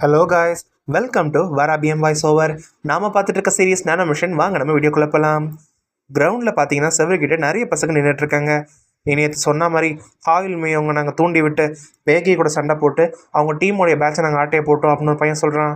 Hello guys welcome to வராபிஎம் voice over நாம பார்த்துட்டு இருக்க சீரியஸ் நானோ மிஷன் வாங்க நம்ம வீடியோ குழப்பலாம் கிரவுண்டில் பார்த்தீங்கன்னா செவருக்கிட்ட நிறைய பசங்க நின்றுட்டுருக்காங்க நீ நேற்று சொன்ன மாதிரி ஆயில் மேயவங்க நாங்கள் தூண்டி விட்டு வேகி கூட சண்டை போட்டு அவங்க டீமோடைய பேட்சை நாங்கள் ஆட்டையை போட்டோம் அப்படின்னு ஒரு பையன் சொல்கிறான்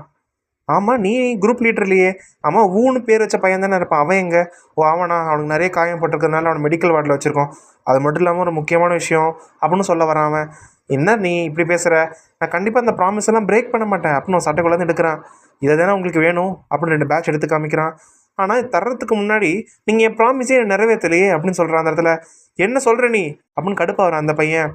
ஆமாம் நீ குரூப் லீடர் இல்லையே. ஆமாம் ஊன்னு பேர் வச்ச பையன் தானே இருப்பான். அவன் எங்கே? ஓ அவனா? அவனுக்கு நிறைய காயம் போட்டிருக்கிறதுனால அவனை மெடிக்கல் வார்டில் வச்சுருக்கோம். அது மட்டும் இல்லாமல் ஒரு முக்கியமான விஷயம் அப்படின்னு சொல்ல வரான் அவன். என்ன நீ இப்படி பேசுகிற நான் கண்டிப்பாக அந்த ப்ராமிஸ் எல்லாம் பிரேக் பண்ண மாட்டேன். அப்படின்னு சட்டை சட்டைக்குள்ளேருந்து எடுக்கிறான். இதை தானே உங்களுக்கு வேணும்? அப்படின்னு ரெண்டு பேட்ச் எடுத்து காமிக்கிறான். ஆனால் தர்றதுக்கு முன்னாடி நீங்கள் என் ப்ராமிஸே நிறைவேற்றலையே அப்படின்னு சொல்கிறான் அந்த இடத்துல. என்ன சொல்கிற நீ? அப்படின்னு கடுப்பாகிறான் அந்த பையன்.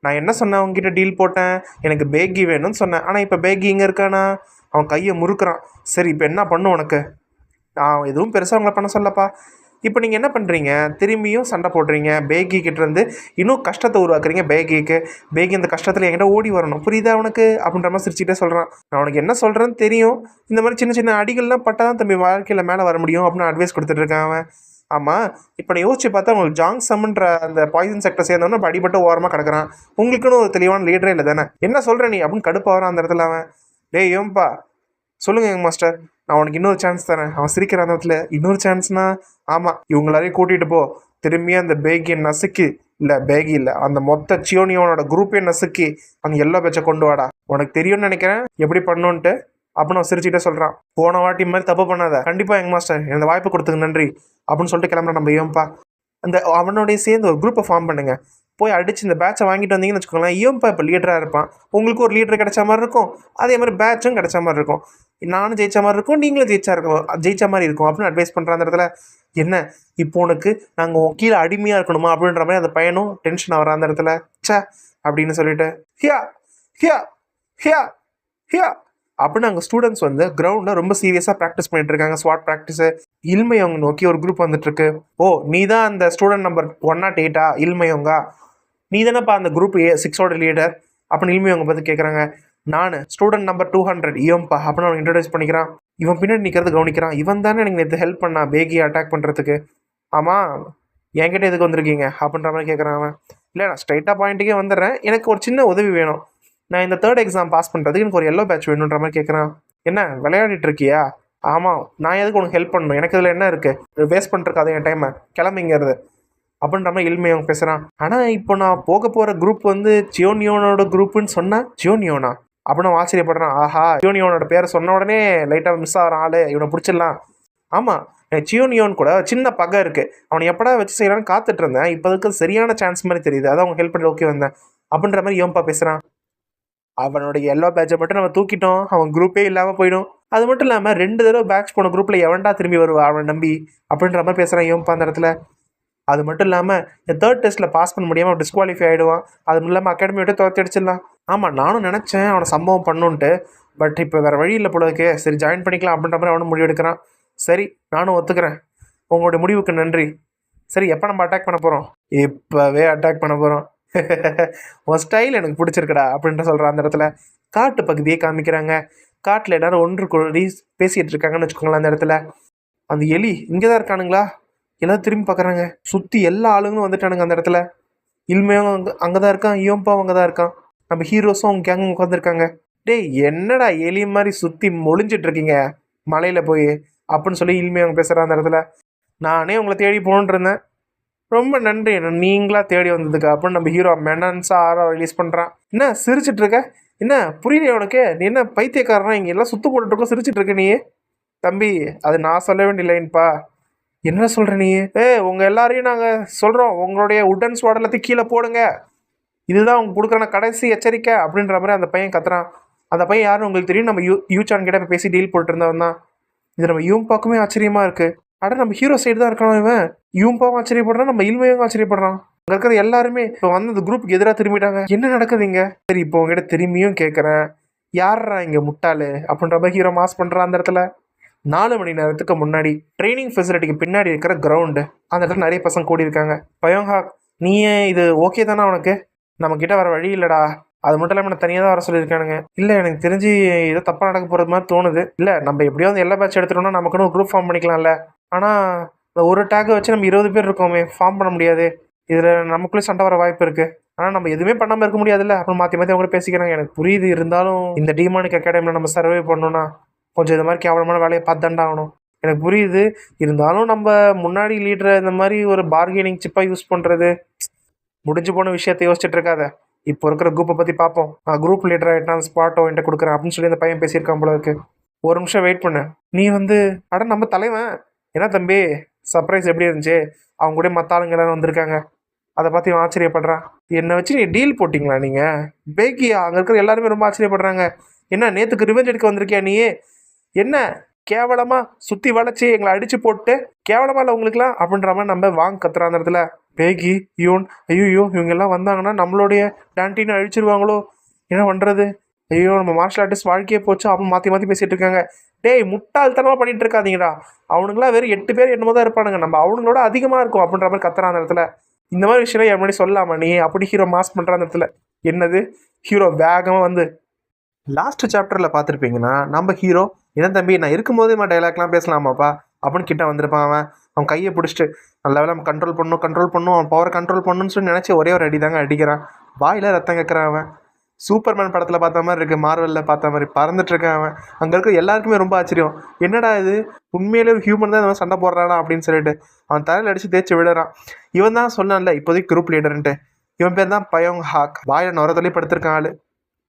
நான் என்ன சொன்னேன்? அவங்ககிட்ட டீல் போட்டேன். எனக்கு பேக்கி வேணும்னு சொன்னேன். ஆனால் இப்போ பேக்கி இங்கே இருக்கானா? அவன் கையை முறுக்குறான். சரி இப்போ என்ன பண்ணும் உனக்கு? நான் எதுவும் பெருசாக அவங்கள பண்ண சொல்லப்பா. இப்போ நீங்கள் என்ன பண்ணுறீங்க திரும்பியும் சண்டை போடுறீங்க. பேகி இன்னும் கஷ்டத்தை உருவாக்குறீங்க. பேகிக்கு. பேகி இந்த கஷ்டத்தில் என்கிட்ட ஓடி வரணும். புரியுதா அவனுக்கு அப்படின்ற மாதிரி சிரிச்சுட்டே சொல்கிறான் நான் உனக்கு என்ன சொல்கிறேன்னு தெரியும். இந்த மாதிரி சின்ன சின்ன அடிகள்லாம் பட்டால் தான் தம்பி வாழ்க்கையில் மேலே வர முடியும் அப்படின்னு அட்வைஸ் கொடுத்துட்ருக்கான் அவன். ஆமாம் இப்போ நான் யோசிச்சு பார்த்தா உங்களுக்கு ஜாங் சம்ன்ற அந்த பாய்சன் செக்டர் சேர்ந்தவொன்னே இப்போ அடிபட்டு ஓரமாக கிடக்குறான். உங்களுக்குன்னு ஒரு தெளிவான லீடரே இல்லை தானே? என்ன சொல்கிற நீ? அப்படின்னு கடுப்பாக வரான் அந்த இடத்துல அவன். டேய் ஏம்பா. சொல்லுங்க எங்க மாஸ்டர் நான் உனக்கு இன்னொரு சான்ஸ் தரேன். அவன் சிரிக்கிற அந்த இடத்துல இன்னொரு சான்ஸ்னா ஆமாம் இவங்களாரையும் கூட்டிகிட்டு போ. திரும்பி அந்த பேகியை நசுக்கி. இல்லை பேகி இல்லை அந்த மொத்த சியோனியோனோட குரூப்பே நசுக்கி. அந்த எல்லா பேச்சை கொண்டு வாடா. உனக்கு தெரியும்னு நினைக்கிறேன். எப்படி பண்ணுன்ட்டு? அப்படின்னு அவன் சிரிச்சுட்டே சொல்கிறான் போன வாட்டி மாதிரி தப்பு பண்ணாத. கண்டிப்பாக எங்க மாஸ்டர் இந்த வாய்ப்பு கொடுத்துக்கு நன்றி. அப்படின்னு சொல்லிட்டு கிளம்புற நம்ம ஏன்பா அந்த அவனோடய சேர்ந்து ஒரு குரூப்பை ஃபார்ம் பண்ணுங்க. போய் அடிச்சு இந்த பேட்சை வாங்கிட்டு வந்தீங்கன்னு வச்சுக்கோங்களேன் இவன்ப்பா இப்போ லீடராக இருப்பான். உங்களுக்கு ஒரு லீடர் கிடைச்ச மாதிரி இருக்கும். அதே மாதிரி பேட்சும் கிடைச்ச மாதிரி இருக்கும். நானும் ஜெயிச்ச மாதிரி இருக்கும் நீங்களும் ஜெயிச்சா இருக்கும் ஜெயிச்ச மாதிரி இருக்கும். அப்படின்னு அட்வைஸ் பண்ணுற அந்த இடத்துல என்ன? இப்போ உனக்கு நாங்கள் உன் கீழே அடிமையாக இருக்கணுமா? அப்படின்ற மாதிரி அந்த பையனும் டென்ஷன் ஆகிற அந்த இடத்துல ச்சே அப்படின்னு சொல்லிட்டு ஹியா ஹியா ஹியா ஹியா அப்படின்னு அங்கே ஸ்டூடெண்ட்ஸ் வந்து கிரவுண்டில் ரொம்ப சீரியஸாக ப்ராக்டிஸ் பண்ணிட்டு இருக்காங்க. ஸ்வாட் ப்ராக்டிஸு இல்மையவங்க நோக்கி ஒரு குரூப் வந்துட்டு இருக்கு. ஓ நீ தான் அந்த ஸ்டூடெண்ட் நம்பர் ஒன் நாட் எயிட்டா இல்மையவங்க? நீ தானேப்பா அந்த குரூப் ஏ சிக்ஸோட லீடர் அப்படின்னு அவங்க பார்த்து கேட்குறாங்க நான் ஸ்டூடெண்ட் நம்பர் டூ ஹண்ட்ரட் இவன்ப்பா. அப்படின்னு அவன் இன்ட்ரடியூஸ் பண்ணிக்கிறான். இவன் பின்னாடி நிற்கிறது கவனிக்கிறான். இவன் தானே எனக்கு நேற்று ஹெல்ப் பண்ணா பேகியை அட்டாக் பண்ணுறதுக்கு ஆமாம் என்கிட்ட எதுக்கு வந்திருக்கீங்க? அப்படின்ற மாதிரி கேட்குறான் அவன். இல்லை நான் ஸ்ட்ரைட்டாக பாயிண்ட்டுக்கே வந்துடுறேன். எனக்கு ஒரு சின்ன உதவி வேணும். நான் இந்த தேர்ட் எக்ஸாம் பாஸ் பண்ணுறதுக்கு எனக்கு ஒரு எல்லோ பேட்ச் வேணுன்ற மாதிரி கேட்குறான் என்ன விளையாடிட்டு இருக்கியா ஆமாம் நான் எதுக்கு உனக்கு ஹெல்ப் பண்ணணும்? எனக்கு இதில் என்ன இருக்குது வேஸ்ட் பண்ணிருக்காது என் டைமை கிளம்பிங்கிறது அப்படின்ற மாதிரி இல்மை அவன் பேசுகிறான் ஆனால் இப்போ நான் போக போகிற குரூப் வந்து ஜியோனியோனோட குரூப்புன்னு சொன்னால் ஜியோனியோனா? அப்படின்னு அவன் ஆச்சரியப்படுறான். ஆஹா ஜியோனியோனோட பேரை சொன்ன உடனே லைட்டாக மிஸ் ஆகிற ஆள் இவனை பிடிச்சிடலாம். ஆமாம் ஜியோனியோன் கூட சின்ன பகை இருக்குது அவனை எப்படா வச்சு செய்யலான்னு காத்துட்டு இருந்தேன். இப்போ அதுக்கு சரியான சான்ஸ் மாதிரி தெரியுது. அதான் அவங்க ஹெல்ப் பண்ணி ஓகே வந்தேன். அப்படின்ற மாதிரி யோம்பா பேசுகிறான் அவனுடைய எல்லோ பேட்சை மட்டும் நம்ம தூக்கிட்டோம். அவன் குரூப்பே இல்லாமல் போயிடும். அது மட்டும் இல்லாமல் ரெண்டு தடவை பேட்ச் போன குரூப்பில் எவன்டா திரும்பி வருவா அவனை நம்பி? அப்படின்ற மாதிரி பேசுகிறான் யோம்பா அந்த இடத்துல. அது மட்டும் இல்லாமல் இந்த தேர்ட் டெஸ்ட்டில் பாஸ் பண்ண முடியாமல் டிஸ்குவாலிஃபை ஆகிடுவான் அது இல்லாமல் அகாடமி விட்டு துரத்தி அடிச்சிடலாம். ஆமாம் நானும் நினச்சேன் அவனை சம்பவம் பண்ணுன்ட்டு. பட் இப்போ வேறு வழி இல்லை போல சரி ஜாயின் பண்ணிக்கலாம் அப்படின்ற மாதிரி அவனும் முடிவெடுக்கிறான். சரி நானும் ஒத்துக்கிறேன். உங்களுடைய முடிவுக்கு நன்றி. சரி எப்போ நம்ம அட்டாக் பண்ண போகிறோம் இப்போவே அட்டாக் பண்ண போகிறோம் உன் ஸ்டைல் எனக்கு பிடிச்சிருக்குடா அப்படின்ற சொல்கிறான் அந்த இடத்துல. காட்டு பகுதியே காமிக்கிறாங்க. காட்டில் எல்லாரும் ஒன்று கூடி பேசிகிட்டு இருக்காங்கன்னு வச்சுக்கோங்களேன் அந்த இடத்துல. அந்த எலி இங்கே தான் இருக்கானுங்களா? எல்லாம் திரும்பி பார்க்குறாங்க? சுற்றி எல்லா ஆளுங்களும் வந்துட்டானுங்க அந்த இடத்துல. இல்மையும் அங்கே அங்கே தான் இருக்கான் யோம்பாவும் அங்கே தான் இருக்கான். நம்ம ஹீரோஸும் அவங்க கேங்கும் உட்காந்துருக்காங்க டேய் என்னடா எலி மாதிரி சுற்றி மொழிஞ்சிட்டு இருக்கீங்க? மலையில் போய் அப்படின்னு சொல்லி இல்மையை அவங்க பேசுகிறான் அந்த இடத்துல. நானே உங்களை தேடி போகணுன்னு ரொம்ப நன்றி நீங்களா தேடி வந்ததுக்கு அப்படின்னு நம்ம ஹீரோ மெனன்ஸாக ஆரோ ரிலீஸ் பண்ணுறான் என்ன சிரிச்சிட்டு இருக்க? என்ன புரியலையே உனக்கு? நீ என்ன பைத்தியக்காரனா? இங்கே எல்லாம் சுத்து போட்டுட்டு இருக்கோம் சிரிச்சிட்டு இருக்க நீ? தம்பி அது நான் சொல்ல வேண்டிய லைன்ப்பா என்ன சொல்ற நீ? ஏ உங்க எல்லாரையும் நாங்கள் சொல்கிறோம் உங்களுடைய உடன் ஸ்வாட் எல்லாத்தையும் கீழே போடுங்க. இதுதான் அவங்க கொடுக்குற கடைசி எச்சரிக்கை அப்படின்ற மாதிரி அந்த பையன் கத்துறான். அந்த பையன் யாருன்னு உங்களுக்கு தெரியும்? நம்ம யூ யூச்சான் கிட்ட போய் பேசி டீல் போட்டு இருந்தவன் தான். இது நம்ம யூம் பார்க்குமே ஆச்சரியமா இருக்கு. அட நம்ம ஹீரோ சைடு தான் இருக்கணும் இவன்? யூம்பாவும் ஆச்சரியப்படுறான் நம்ம இல்மையும் ஆச்சரியப்படுறான். அங்கே இருக்கிற எல்லாருமே இப்போ வந்து அந்த குரூப்புக்கு எதிராக திரும்பிட்டாங்க. என்ன நடக்குதுங்க சரி இப்போ உங்ககிட்ட திரும்பியும் கேட்குறேன் யாரா இங்கே முட்டாளு? அப்படின்ற மாதிரி ஹீரோ மாஸ் பண்ணுறான் அந்த இடத்துல. நாலு மணி நேரத்துக்கு முன்னாடி ட்ரைனிங் ஃபெசிலிட்டிக்கு பின்னாடி இருக்கிற கிரவுண்டு அந்த இடத்துல நிறைய பசங்க கூடியிருக்காங்க. பயோங்ஹாக் நீயே இது ஓகே தானே உனக்கு? நம்ம கிட்ட வர வழி இல்லைடா. அது மட்டும் இல்லாமல் நான் தனியாக தான் வர சொல்லியிருக்கானுங்க. இல்லை எனக்கு தெரிஞ்சு ஏதோ தப்பாக நடக்க போகிறது மாதிரி தோணுது. இல்லை நம்ம எப்படியாவது எல்லா பேட்ச் எடுத்துட்டோம்னா நமக்குன்னு ஒரு குரூப் ஃபார்ம் பண்ணிக்கலாம்ல. ஆனால் இந்த ஒரு டேக்கை வச்சு நம்ம இருபது பேர் இருக்கோமே ஃபார்ம் பண்ண முடியாது. இதில் நமக்குள்ளே சண்டை வர வாய்ப்பு இருக்குது ஆனால் நம்ம எதுவுமே பண்ணாமல் இருக்க முடியாதுல்ல. அப்புறம் மாற்றி மாற்றி அவங்க பேசிக்கிறாங்க. எனக்கு புரியுது இருந்தாலும் இந்த டிமானிக் அகாடமியில் நம்ம சர்வே பண்ணோன்னா கொஞ்சம் இது மாதிரி கேவலமான வேலையை பார்த்து ஆகணும். எனக்கு புரியுது. இருந்தாலும் நம்ம முன்னாடி லீடரை இந்த மாதிரி ஒரு பார்கெனிங் சிப்பாக யூஸ் பண்ணுறது முடிஞ்சு போன விஷயத்தை யோசிச்சுட்டு இருக்காத. இப்போ இருக்கிற குரூப்பை பற்றி பார்ப்போம். நான் குரூப் லீடர் ஆகிட்டான் அந்த ஸ்பாட்டோ என்கிட்ட கொடுக்குறேன் அப்படின்னு சொல்லி இந்த பையன் பேசியிருக்கான் போல இருக்கு. ஒரு நிமிஷம் வெயிட் பண்ணு. நீ வந்து அட நம்ம தலைவன். என்ன தம்பி? சர்ப்ரைஸ் எப்படி இருந்துச்சு? அவங்க கூட மற்ற ஆளுங்க எல்லாரும் வந்திருக்காங்க. அதை பார்த்து இவன் ஆச்சரியப்படுறான் என்னை வச்சு நீ டீல் போட்டிங்களா நீங்கள் பேக்கியா? அங்கே இருக்கிற எல்லாருமே ரொம்ப ஆச்சரியப்படுறாங்க. என்ன நேற்றுக்கு ரிவெஞ்ச் எடுக்க வந்திருக்கியா நீயே? என்ன? கேவலமாக சுற்றி வளைச்சி எங்களை அடித்து போட்டு கேவலமாக இல்லை உங்களுக்குலாம் அப்படின்ற மாதிரி நம்ம வாங்க கத்துறா அந்த இடத்துல. பேகி யூன் ஐயோ இவங்க எல்லாம் வந்தாங்கன்னா நம்மளுடைய டேன்டீனை அழிச்சிருவாங்களோ? என்ன பண்ணுறது ஐயோ நம்ம மார்ஷல் ஆர்டிஸ்ட் வாழ்க்கையே போச்சு அவன் மாற்றி மாற்றி பேசிகிட்டு இருக்காங்க. டேய் முட்டாள்தனமாக பண்ணிட்டு இருக்காதீங்கடா. அவனுங்களாம் வெறும் எட்டு பேர் என்னமோ தான் இருப்பானுங்க. நம்ம அவனுங்களோட அதிகமாக இருக்கும் அப்படின்ற மாதிரி கத்துறான் அந்த இடத்துல. இந்த மாதிரி விஷயம் என் முன்னாடி சொல்லாமா நீ அப்படி ஹீரோ மாஸ் பண்ணுற அந்த இடத்துல. என்னது? ஹீரோ வேகமாக வந்து லாஸ்ட் சாப்டரில் பார்த்துருப்பீங்கன்னா நம்ம ஹீரோ என்ன தம்பி நான் இருக்கும்போதே நம்ம டைலாக்லாம் பேசலாமாப்பா? அப்படின்னு கிட்ட வந்திருப்பான் அவன். அவன் கையை பிடிச்சிட்டு நல்ல வேலை கண்ட்ரோல் பண்ணும் கண்ட்ரோல் பண்ணும் அவன் பவரை கண்ட்ரோல் பண்ணணும்னு சொல்லி நினச்சி ஒரே ஒரு அடி தாங்க அடிக்கிறான். வாயில் ரத்தம் கேட்குறான் அவன். சூப்பர்மேன் படத்தில் பார்த்த மாதிரி இருக்குது மார்வலில் பார்த்த மாதிரி பறந்துட்டுருக்கான் அவன். அங்கே இருக்க எல்லாருக்குமே ரொம்ப ஆச்சரியம். என்னடா இது? உண்மையிலே ஒரு ஹியூமன் தான் இந்த மாதிரி சண்டை போடுறானா? அப்படின்னு சொல்லிட்டு அவன் தலையில் அடித்து தேய்ச்சி விடுறான். இவன் தான் சொன்னான்ல இப்போதைக்கு குரூப் லீடர்ன்ட்டு இவன் பேர் தான் பயோங் ஹாக் வாயில் நுர தள்ளி படுத்திருக்கான் ஆள்.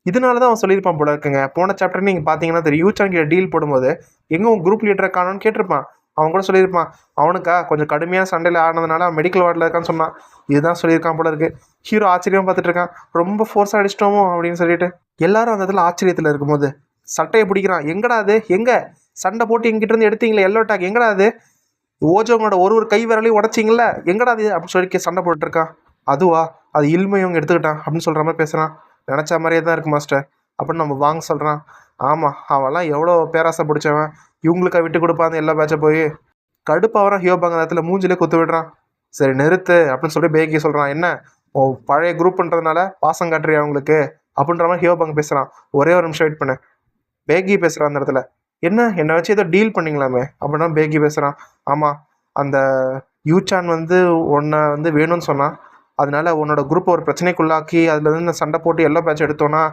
இதனால தான் அவன் சொல்லியிருப்பான் போல இருக்குங்க. போன சாப்டர் நீங்கள் பார்த்தீங்கன்னா தெரியும். யூச்சான் கிட்ட டீல் போடும்போது எங்கே உன் குரூப் லீடரை காணும்னு கேட்டிருப்பான். அவன் கூட சொல்லியிருப்பான். அவனுக்கா கொஞ்சம் கடுமையான சண்டையில் ஆனதுனால அவன் மெடிக்கல் வார்டில் இருக்கான்னு சொன்னான். இதுதான் சொல்லியிருக்கான் போல இருக்கு. ஹீரோ ஆச்சரியமாக பார்த்துட்டு இருக்கான். ரொம்ப ஃபோர்ஸாக அடிச்சிட்டோமோ அப்படின்னு சொல்லிட்டு எல்லாரும் அந்த இடத்துல ஆச்சரியத்தில் இருக்கும்போது சட்டையை பிடிக்கிறான். எங்கடா அது? எங்கே? சண்டை போட்டு எங்கிட்ட இருந்து எடுத்தீங்களே எல்லோ டாக் எங்கடா அது? ஓஜோங்களோட ஒரு ஒரு கை விரலையும் உடச்சிங்களே. எங்கடா அது? அப்படின்னு சொல்லி சண்டை போட்டுருக்கான் அதுவா? அது இல்மையும் அவங்க எடுத்துக்கிட்டான் அப்படின்னு சொல்கிற மாதிரி பேசுகிறான் நினச்ச மாதிரியே தான் இருக்கு மாஸ்டர் அப்படின்னு நம்ம வாங்க சொல்கிறான் ஆமாம் அவன்லாம் எவ்வளோ பேராசை பிடிச்சவன். இவங்களுக்கா விட்டு கொடுப்பான்னு எல்லா பேட்சை போய் கடுப்பாக ஹியோபாங்க அந்த இடத்துல மூஞ்சிலே குத்து விடுறான். சரி நிறுத்து அப்படின்னு சொல்லி பேக்கி சொல்கிறான் என்ன? ஓ பழைய குரூப்ன்றதுனால பாசம் காட்டுறியா அவங்களுக்கு? அப்படின்ற மாதிரி ஹியோபாங்க பேசுகிறான் ஒரே ஒரு நிமிஷம் வெயிட் பண்ணு. பேகி பேசுகிறான் அந்த இடத்துல. என்ன? என்னை வச்சு ஏதோ டீல் பண்ணிங்களாமே? அப்படின்னா பேகி பேசுகிறான் ஆமாம் அந்த யூச்சான் வந்து உன்னை வந்து வேணும்னு சொன்னான். அதனால உன்னோட குரூப்பை ஒரு பிரச்சனைக்குள்ளாக்கி அதில் இருந்து சண்டை போட்டு எல்லோ பேட்ச் எடுத்தோன்னா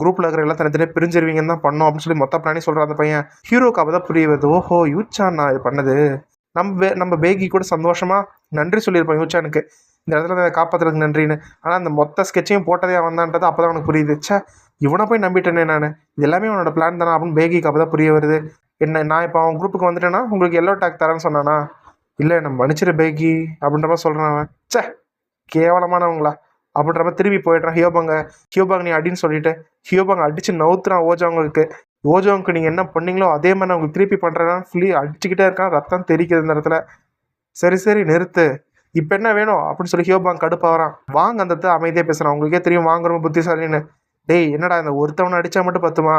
குரூப்பில் இருக்கிற எல்லாம் தனித்தனியாக பிரிஞ்சிருவீங்கன்னு தான் பண்ணோம் அப்படின்னு சொல்லி மொத்த பிளானே சொல்கிறான் அந்த பையன். ஹீரோக்கு தான் புரிய வருது ஓஹோ யூச்சான் நான் இது பண்ணது. நம்ம பே நம்ம பேகி கூட சந்தோஷமாக நன்றி சொல்லியிருப்போம் யூச்சானுக்கு. இந்த இடத்துல அதை காப்பாற்றுறதுக்கு நன்றின்னு. ஆனால் அந்த மொத்த ஸ்கெட்சையும் போட்டதே வந்தான்றது அப்போ தான் அவனுக்கு புரியுது. ச்சே இவனை போய் நம்பிட்டேனே நான். இது எல்லாமே அவனோட பிளான் தானே அப்படின்னு பேகிக்கு அப்போ தான் புரிய வருது. என்ன நான் இப்போ அவன் குரூப்புக்கு வந்துட்டேன்னா உங்களுக்கு எல்லோ டேக் தரேன்னு சொன்னானா? இல்லை நம்ம மன்னிச்சிரு பேகி அப்படின்ற மாதிரி சொல்கிறான் அவன். ச்சே கேவலமானவங்களா? அப்படின்ற மாதிரி திரும்பி போயிடுறான் ஹியோபாங்க. ஹியோபாங் நீ அடின்னு சொல்லிட்டு ஹியோபாங்க அடிச்சு நவுத்துறான் ஓஜாவங்களுக்கு. ஓஜோவுக்கு நீங்கள் என்ன பண்ணீங்களோ அதே மாதிரி நான் உங்களுக்கு திருப்பி பண்ணுறேன்னா சொல்லி அடிச்சுக்கிட்டே இருக்கான் ரத்தம் தெரிக்குது இந்த இடத்துல. சரி சரி நிறுத்து. இப்போ என்ன வேணும்? அப்படின்னு சொல்லி ஹியோபாங் கடுப்பாகிறான். வாங்க அந்த இடத்துல அமைதியாக பேசுகிறான் உங்களுக்கே தெரியும் வாங்குறோம் புத்திசாலின்னு. டேய் என்னடா இந்த ஒருத்தவனை அடித்தா மட்டும் பத்துமா?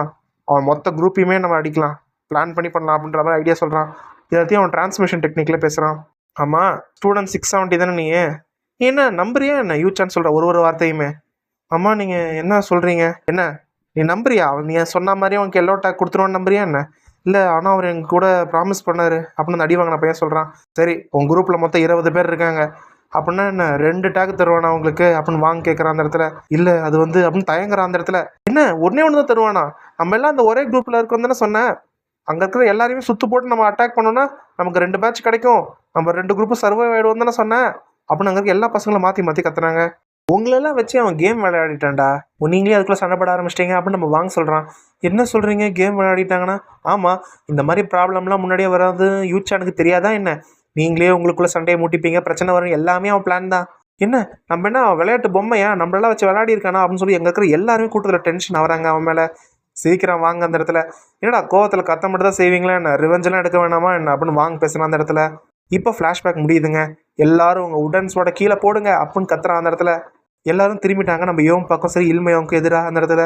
அவன் மொத்த குரூப்பையுமே நம்ம அடிக்கலாம். பிளான் பண்ணி பண்ணலாம் அப்படின்ற மாதிரி ஐடியா சொல்கிறான் எல்லாத்தையும் அவன் டிரான்ஸ்மிஷன் டெக்னிக்கில் பேசுகிறான் ஆமாம் ஸ்டூடெண்ட் சிக்ஸ் செவன்ட்டி தானே நீ என்ன நம்புறியா? என்ன யூச்சான்னு சொல்கிற ஒரு ஒரு வார்த்தையுமே. அம்மா நீங்கள் என்ன சொல்கிறீங்க என்ன நீ நம்புறியா? அவன் நீ சொன்ன மாதிரி அவனுக்கு எல்லோ டேக் கொடுத்துருவான்னு நம்புறியா என்ன? இல்லை ஆனால் அவர் எங்க கூட ப்ராமிஸ் பண்ணார். அப்படின்னு அடி வாங்கின பையன் சொல்கிறான் சரி உங்கள் குரூப்பில் மொத்தம் இருபது பேர் இருக்காங்க. அப்படின்னா என்ன ரெண்டு டேக் தருவானா உங்களுக்கு அப்படின்னு வாங்க கேட்குறான் அந்த இடத்துல. இல்லை அது வந்து அப்படின்னு தயங்குற அந்த இடத்துல. என்ன ஒன்றே ஒன்று தான் தருவானா? நம்ம எல்லாம் அந்த ஒரே குரூப்பில் இருக்கோம் தானே சொன்னேன். அங்கே இருக்கிற எல்லாரையுமே சுற்று போட்டு நம்ம அட்டாக் பண்ணோன்னா நமக்கு ரெண்டு பேட்ச் கிடைக்கும். நம்ம ரெண்டு குரூப்பு சர்வை ஆகிடுவோம் தானே சொன்னேன். அப்படின்னு அங்கே இருக்க எல்லா பசங்களும் மாற்றி மாற்றி கத்துறாங்க. உங்களெல்லாம் வச்சு அவன் கேம் விளையாடிட்டான்டா. நீங்களே அதுக்குள்ளே சண்டை போட ஆரம்பிச்சிட்டீங்க அப்படின்னு நம்ம வாங்க சொல்கிறான் என்ன சொல்கிறீங்க கேம் விளையாடிட்டாங்கன்னா ஆமாம் இந்த மாதிரி ப்ராப்ளம்லாம் முன்னாடியே வராது. யூச்சானுக்கு தெரியாதா என்ன? நீங்களே உங்களுக்குள்ளே சண்டையை மூட்டிப்பீங்க பிரச்சனை வரும் எல்லாமே அவன் பிளான் தான். என்ன? நம்ம என்ன விளையாட்டு பொம்மையா? நம்மளெல்லாம் வச்சு விளையாடி இருக்கானா அப்படின்னு சொல்லி எங்கே இருக்கிற எல்லாருமே கூட்டத்தில் டென்ஷன் ஆகிறாங்க அவன் மேலே. சீக்கிரம் வாங்க அந்த இடத்துல. என்னடா கோவத்தில் கத்த மட்டும் தான் செய்வீங்களா என்ன? ரிவெஞ்செல்லாம் எடுக்க வேணாமா என்ன? அப்படின்னு வாங்க பேசுனா அந்த இடத்துல. இப்போ ஃப்ளாஷ்பேக் முடியுதுங்க. எல்லாரும் உங்கள் உடன்ஸோட கீழே போடுங்க அப்புடின்னு கத்துறான் அந்த இடத்துல. எல்லாரும் திரும்பிட்டாங்க. நம்ம யோம் பக்கம் சரி இல்மையோவுக்கு எதிராக அந்த இடத்துல.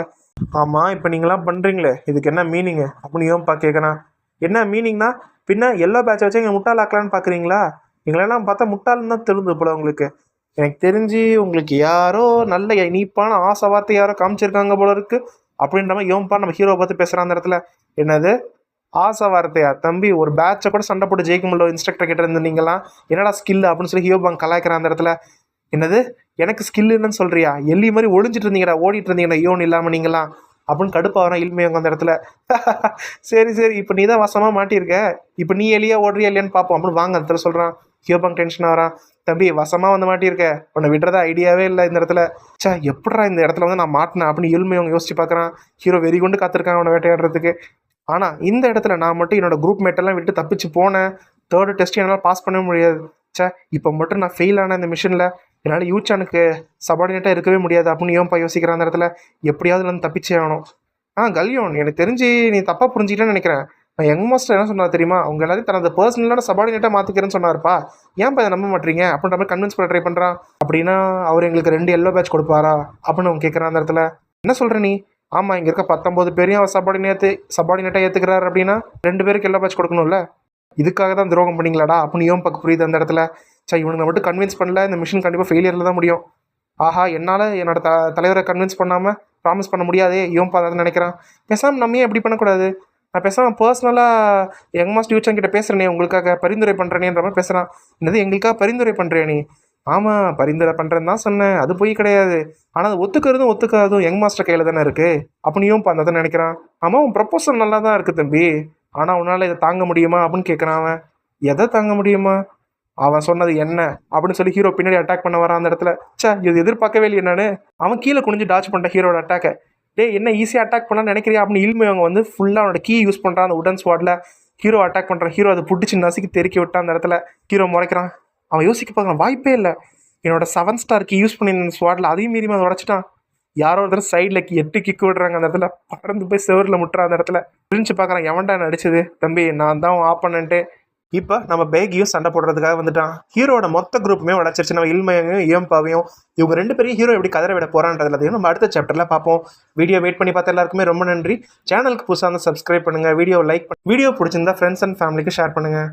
ஆமாம் இப்போ நீங்களாம் பண்ணுறீங்களே இதுக்கு என்ன மீனிங்கு அப்படின்னு யோம் பா கேட்குறான் என்ன மீனிங்னா பின்ன எல்லா பேட்சை வச்சு இங்கே முட்டாளாக்கலான்னு பார்க்குறீங்களா எங்களெல்லாம் பார்த்தா முட்டாள்னு தான் தெரிஞ்சு போல உங்களுக்கு. எனக்கு தெரிஞ்சு உங்களுக்கு யாரோ நல்ல இனிப்பான ஆசை வார்த்தை யாரோ காமிச்சிருக்காங்க போல இருக்கு. அப்படின்ற மாதிரி யோம்பா நம்ம ஹீரோ பார்த்து பேசுகிறான் அந்த இடத்துல. என்னது? ஆசை வார்த்தையா தம்பி ஒரு பேட்சை கூட சண்டை போட்டு ஜெயிக்க முடியல இன்ஸ்ட்ரக்டர் கிட்ட இருந்து நீங்களாம் என்னடா ஸ்கில் அப்படின்னு சொல்லி ஹியோபாங் கலாய்க்கிற அந்த இடத்துல. என்னது? எனக்கு ஸ்கில் என்னன்னு சொல்றியா? எல்லி மாதிரி ஒழிஞ்சிட்டு இருந்தீங்கடா ஓடிட்டு இருந்தீங்கடா யோன் இல்லாமல் நீங்களாம் அப்படின்னு கடுப்பாகிறான் இல்மையவங்க அந்த இடத்துல. சரி சரி இப்போ நீ தான் வசமாக மாட்டியிருக்க. இப்போ நீ எலியா ஓடுறியா இல்லையான்னு பார்ப்போம் அப்படின்னு வாங்க அந்த இடத்துல சொல்கிறான் ஹியோபாங் டென்ஷன் ஆகிறான். தம்பி வசமாக வந்து மாட்டியிருக்க. உன்னை விடுறதா ஐடியாவே இல்லை இந்த இடத்துல. ச்சே எப்படா இந்த இடத்துல வந்து நான் மாட்டினேன்? அப்படின்னு இல்மையவங்க யோசிச்சு பார்க்குறான் ஹீரோ வெறி கொண்டு காத்திருக்கான் அவனை வேட்டையாடுறதுக்கு. ஆனால் இந்த இடத்துல நான் மட்டும் என்னோடய குரூப் மேட்டெல்லாம் விட்டு தப்பிச்சு போனேன் தேர்டு டெஸ்ட் என்னால் பாஸ் பண்ண முடியாது. ச்சே இப்போ மட்டும் நான் ஃபெயில் ஆன இந்த மிஷினில் என்னால் யூச்சானுக்கு சபார்டினேட்டாக இருக்கவே முடியாது அப்படின்னு ஏன்ப்பா யோசிக்கிறேன் அந்த இடத்துல? எப்படியாவது நான் தப்பிச்சே ஆகணும். ஆ கல்யோன் எனக்கு தெரிஞ்சு நீ தப்பாக புரிஞ்சுக்கிட்டேன்னு நினைக்கிறேன். நான் யங் மாஸ்டர் என்ன சொன்னார் தெரியுமா? அவங்க எல்லாத்தையும் தனது பர்சனலான சபார்டினேட்டாக மாற்றிக்கிறேன்னு சொன்னார்ப்பா. ஏன்ப்பா இதை நம்ப மாட்டீங்க? அப்படின்ற மாதிரி கன்வின்ஸ் பண்ண ட்ரை பண்ணுறான் அப்படின்னா அவர் எங்களுக்கு ரெண்டு எல்லோ பேட்ச் கொடுப்பாரா? அப்படின்னு அவங்க கேட்குறான் அந்த இடத்துல. என்ன சொல்கிற நீ? ஆமாம் இங்கே இருக்க பத்தொம்போது பேரையும் அவர் சபார்டினேட்டு சபார்டினேட்டாக ஏற்றுக்கிறாரு அப்படின்னா ரெண்டு பேருக்கு எல்லோ பேட்ச் கொடுக்கணும்ல? இதுக்காக தான் துரோகம் பண்ணிங்களாடா? அப்படின்னு ஏன் பக்கம் புரியுது அந்த இடத்துல. சரி இவனுங்க மட்டும் கன்வின்ஸ் பண்ணல இந்த மிஷின் கண்டிப்பாக ஃபெயிலியரில் தான் முடியும். ஆஹா என்னால் என்னோட த தலைவரை கன்வின்ஸ் பண்ணாமல் ப்ராமிஸ் பண்ண முடியாதே இவன் அதை நினைக்கிறான். பேசாமல் நம்ம ஏன் எப்படி பண்ணக்கூடாது? நான் பேசாமல் பர்சனலாக யங் மாஸ்டர் யூச்சன் கிட்ட பேசுகிறேனே உங்களுக்காக பரிந்துரை பண்ணுறேனேன்ற மாதிரி பேசுகிறான் என்னது எங்களுக்காக பரிந்துரை பண்ணுறேனே நீ? ஆமாம் பரிந்துரை பண்ணுறேன்னு தான் சொன்னேன். அது போய் கிடையாது. ஆனால் அது ஒத்துக்கிறதும் ஒத்துக்காதும் யங் மாஸ்டர் கையில் தானே இருக்குது அப்படியும் இப்போ அந்த நினைக்கிறான். ஆமாம் உன் ப்ரப்போசல் நல்லா தான் இருக்குது தம்பி. ஆனால் உன்னால் இதை தாங்க முடியுமா அப்படின்னு கேட்குறான் அவன். எதை தாங்க முடியுமா? அவன் சொன்னது என்ன? அப்படின்னு சொல்லி ஹீரோ பின்னாடி அட்டாக் பண்ண வரான் அந்த இடத்துல. ச்சே இது எதிர்பார்க்கவே இல்லை என்னன்னு அவன் கீழே குனிஞ்சு டாச் பண்ணிட்டான் ஹீரோட அட்டாக்கை டேய் என்ன ஈஸியாக அட்டாக் பண்ண நினைக்கிறியா அப்படின்னு இல்மை அவங்க வந்து ஃபுல்லாக அவனோட கீ யூஸ் பண்ணுறான் அந்த உடன் ஸ்வாட்டில் ஹீரோ அட்டாக் பண்ணுறான் ஹீரோ அதை பிடிச்சி நசுக்கி தெருக்கி விட்டான் அந்த இடத்துல. ஹீரோ முறைக்கிறான். அவன் யோசிக்க பார்க்குறான் வாய்ப்பே இல்லை. என்னோட செவன் ஸ்டார்க்கு யூஸ் பண்ணியிருந்த இந்த ஸ்வாட்டில் அதையும் மீறி அதை உடச்சிட்டான். யாரோ ஒருத்தர் சைடில் எட்டு கிக்கு விடுறாங்க அந்த இடத்துல. பறந்து போய் செவரில் முட்டுறான் அந்த இடத்துல. பிரிஞ்சு பார்க்குறான் எவன்டா நடிச்சது தம்பி நான் தான் ஆப்பனன்ட்டு இப்போ நம்ம பேகியும் சண்டை போடுறதுக்காக வந்துட்டான். ஹீரோட மொத்த குரூப்புமே உடச்சிருச்சு. நம்ம இல்மையும் இயம்பாவையும் இவங்க ரெண்டு பேரும் ஹீரோ எப்படி கதற விட போறான்றதுல நம்ம அடுத்த சாப்டரில் பார்ப்போம். வீடியோ வெயிட் பண்ணி பார்த்த எல்லாருக்குமே ரொம்ப நன்றி. சேனலுக்கு புதுசாக வந்து சப்ஸ்கிரைப் பண்ணுங்கள் வீடியோ லைக் பண்ணி. வீடியோ பிடிச்சிருந்தா ஃப்ரெண்ட்ஸ் அண்ட் ஃபேமிலிக்கு ஷேர் பண்ணுங்கள்